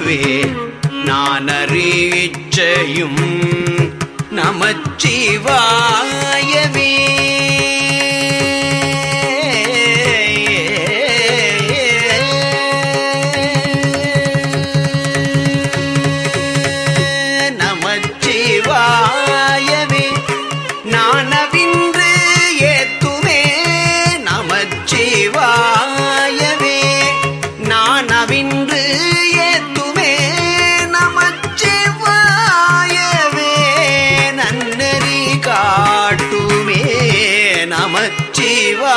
நினைவே நான் அறிச்சையும் நமச்சிவாயவே जीवा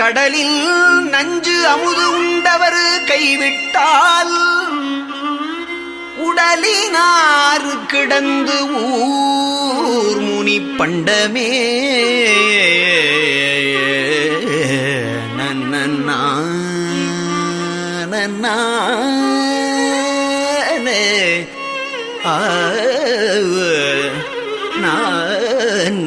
கடலில் நஞ்சு அமுது உண்டவர் கைவிட்டால் உடலினாறு கிடந்து ஊர் முனி பண்டமே. நன்னா நன்னானே ஆ நான்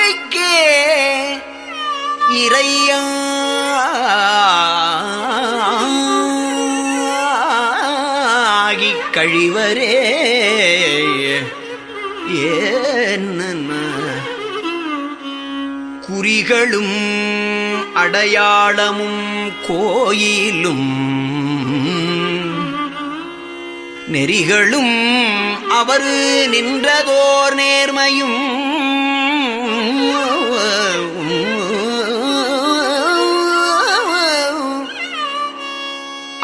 காக்கைக்கே இறையாகி கழிவரே. என்ன குறிகளும் அடையாளமும் கோயிலும். நெறிகளும் அவரு நின்றதோர் நேர்மையும்.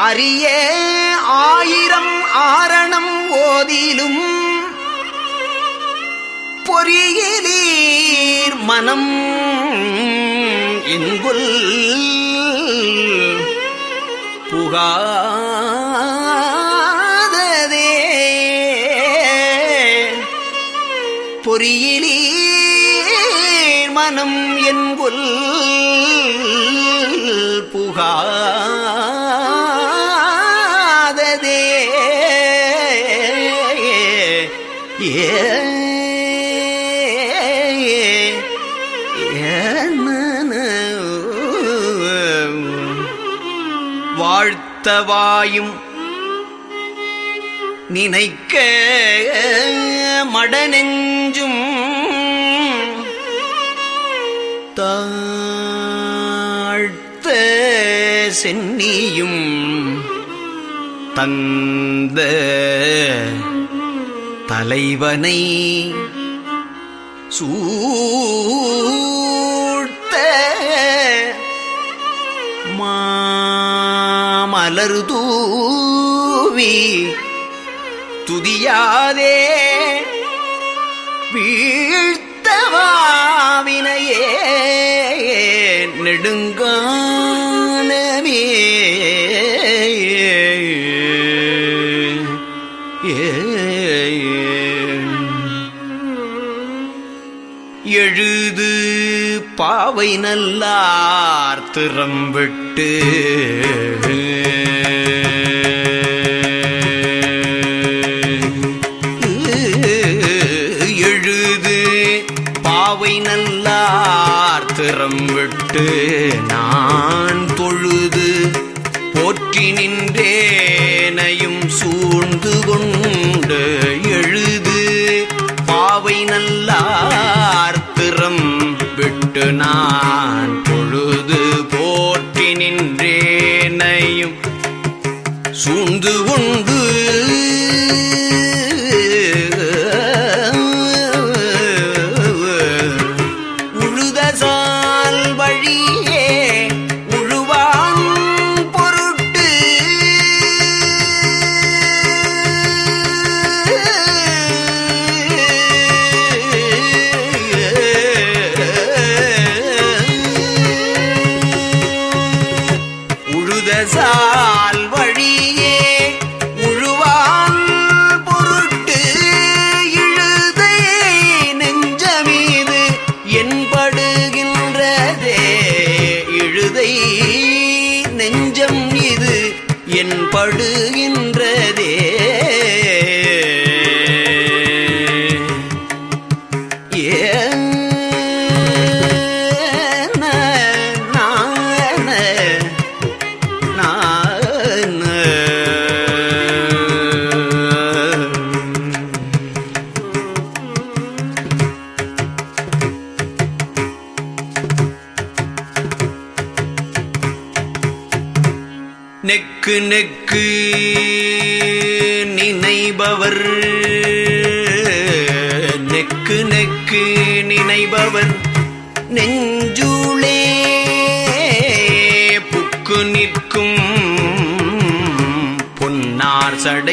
அரிய ஆயிரம் ஆரணம் ஓதிலும் பொறியிலீர் மனம் இன்புல் புகார் என்குல் புகாததே. ஏ வாழ்த்தவாயும் நினைக்க மடநெஞ்சும் தாழ்த்த சென்னியும் தந்த தலைவனை சூழ்த்த மாமலர் தூவி துதியாதே வீழ்த்தவாவினையே நெடுங்கானமே. எழுது பாவை நல்லார் திறம்பிட்டு நல்லார் விட்டு நான் தொழுது போற்றி நின்றேனையும் சூழ்ந்து கொண்டு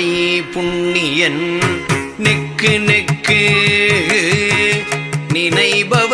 பொன்னார் புண்ணியன் நெக்கு நெக்கு நினைபவ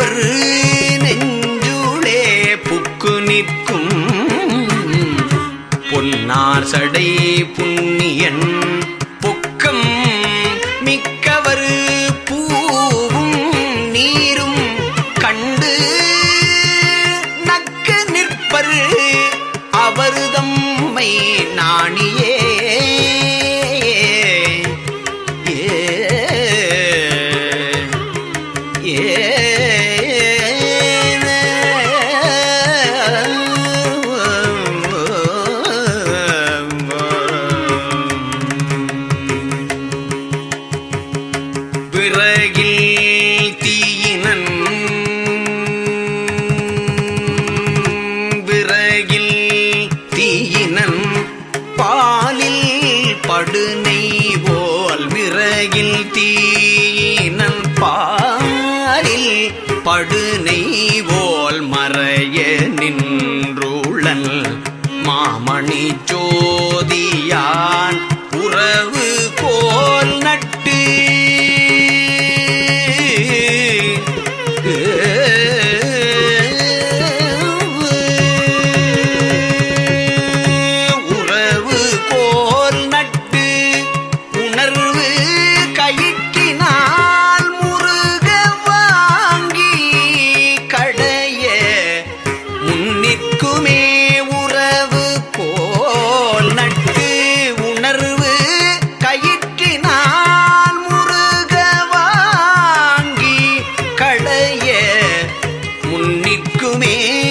ஜோதியா. மேல்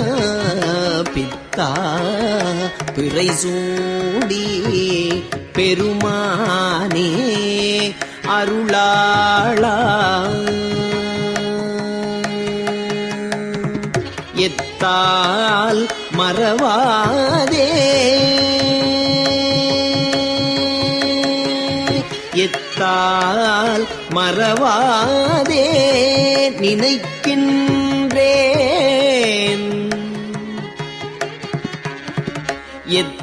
பிறை சூடி பெருமானே அருளாளா. எத்தால் மறவாதே. எத்தால் மறவாதே. நினைக்கின்றேன்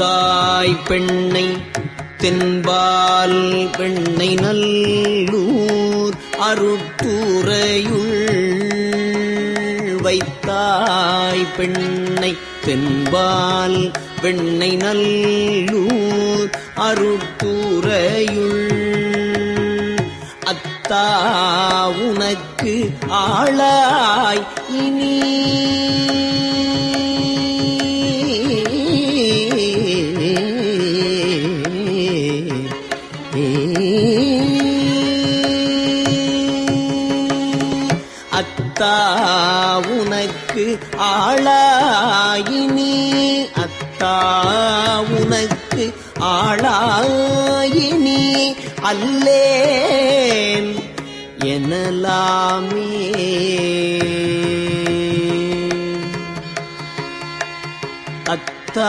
தாய் பெண்ணை தென்பால் பெண்ணை நல்லூர் அருத்துறையுள் வைத்தாய் பெண்ணை தென்பால் பெண்ணை நல்லூர் அருத்துறையுள் அத்தா உனக்கு ஆளாய் அத்தா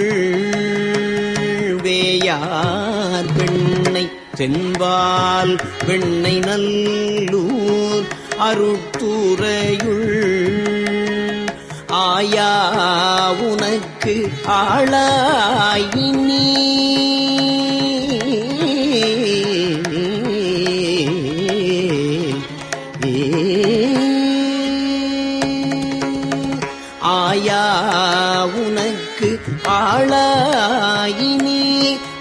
வேயார் பெண்ணை தென்பால் வெண்ணை நல்லூர் அருட்டுறையுள் ஆயா உனக்கு ஆளாயினி. ஆயா உனக்கு ஆளா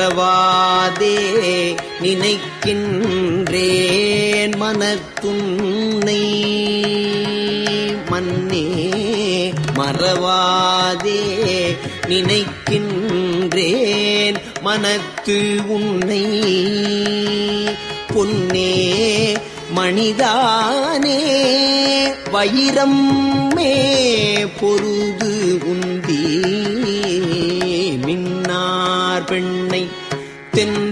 மறவாதே நினைக்கின்றேன் மனத்துன்னை. மன்னே மறவாதே நினைக்கின்றேன் மனத்து உன்னை. பொன்னே மணிதானே வைரம் மே பொருது உந்தி. மின்னார் பெண்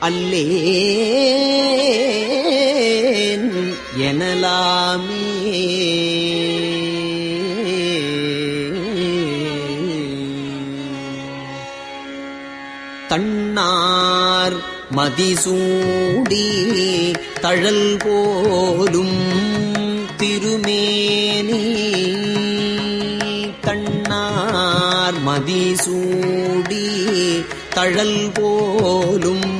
அல்லேன் எனலாமே. தன்னார் மதிசூடி தழல் போலும் திருமேனி. தன்னார் மதிசூடி தழல் போலும்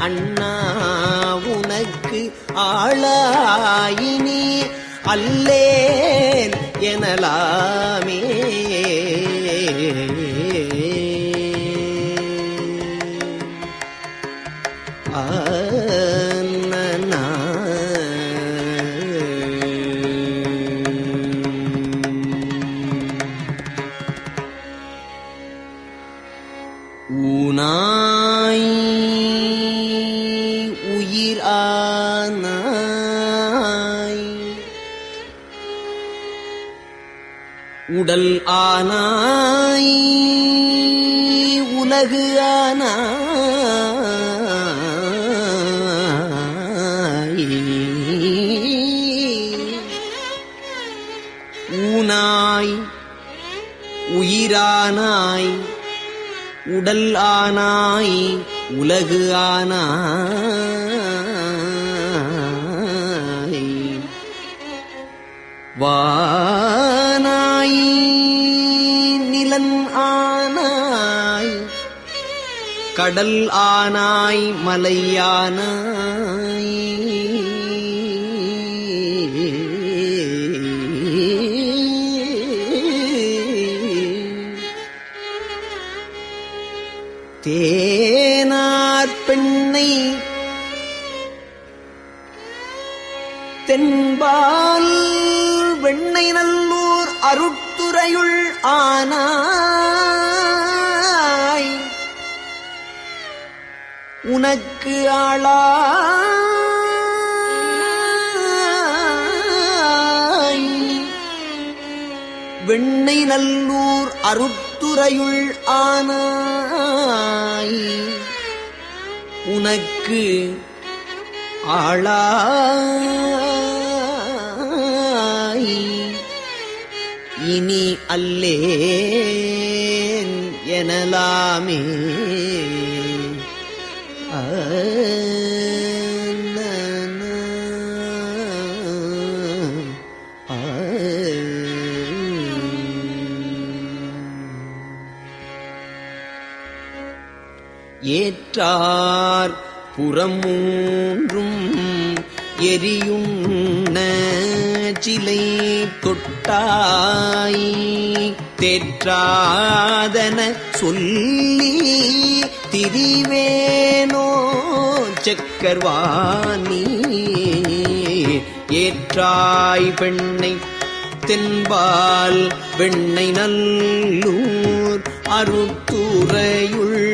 அண்ணா உனக்கு ஆளாயினி அல்லேன் எனலாமே. நிலன் ஆனாய். கடல் ஆனாய் மலையானாய் தேனார் பெண்ணை தென்பால் வெண்ணை நல்லூர் அருட் துறையுள் ஆனாய். உனக்கு ஆளா வெண்ணை நல்லூர் அருத்துறையுள் ஆனாய். உனக்கு ஆளா இனி அல்லேன் எனலாமே. ஏற்றார் புறமூன்றும் எரியும் சிலை தொட்டாய் தேற்றாதன சொல்லி திரிவேனோ செக்கர்வாணி. ஏற்றாய் பெண்ணை தென்பால் வெண்ணை நல்லூர் அருத்துறையுள்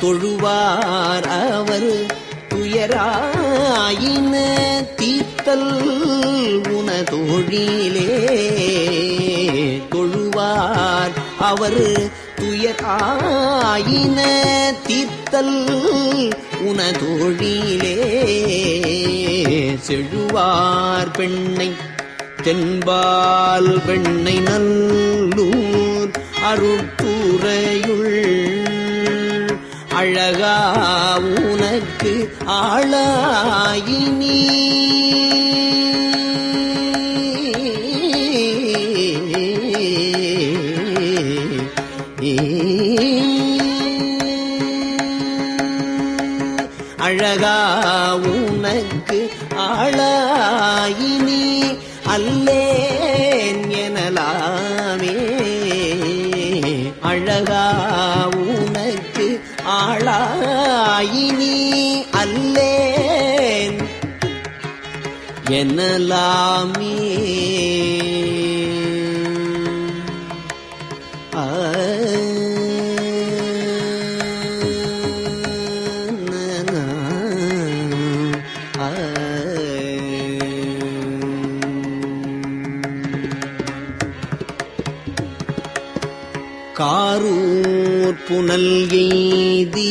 தொழுவார் அவர். துயராயின தீத்தல் உன தோழிலே தொழுவார் அவர். துயராயின தீர்த்தல் உன தோழிலே செழுவார் பெண்ணை தென்பால் பெண்ணை நல்லூர். அருட்புறையுள் அழகா உனக்கு ஆளாயினி. அழகா உனக்கு ஆளாயினி. எனலாமே. காரூர் புனல் எய்தி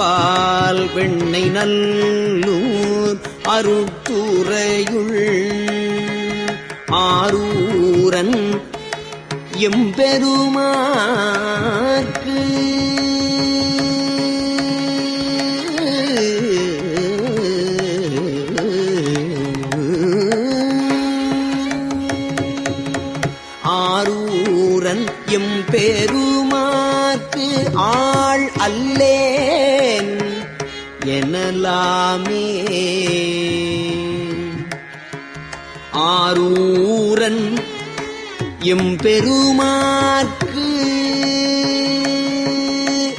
தென்பால் வெண்ணை நல்லூர் அருத்துறையுள் ஆரூரன் எம்பெருமாக்கு ஆரூரன் எம்பெருமாக்கு ஆள் அல்லே. எனலாமே. ஆரூரன் எம்பெருமாற்கு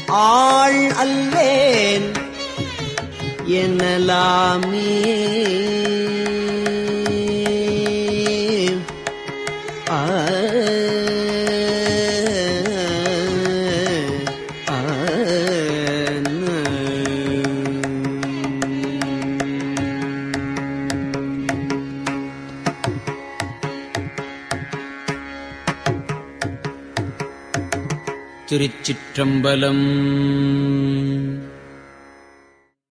ஆள் அல்லேன். எனலாமே. बलम्।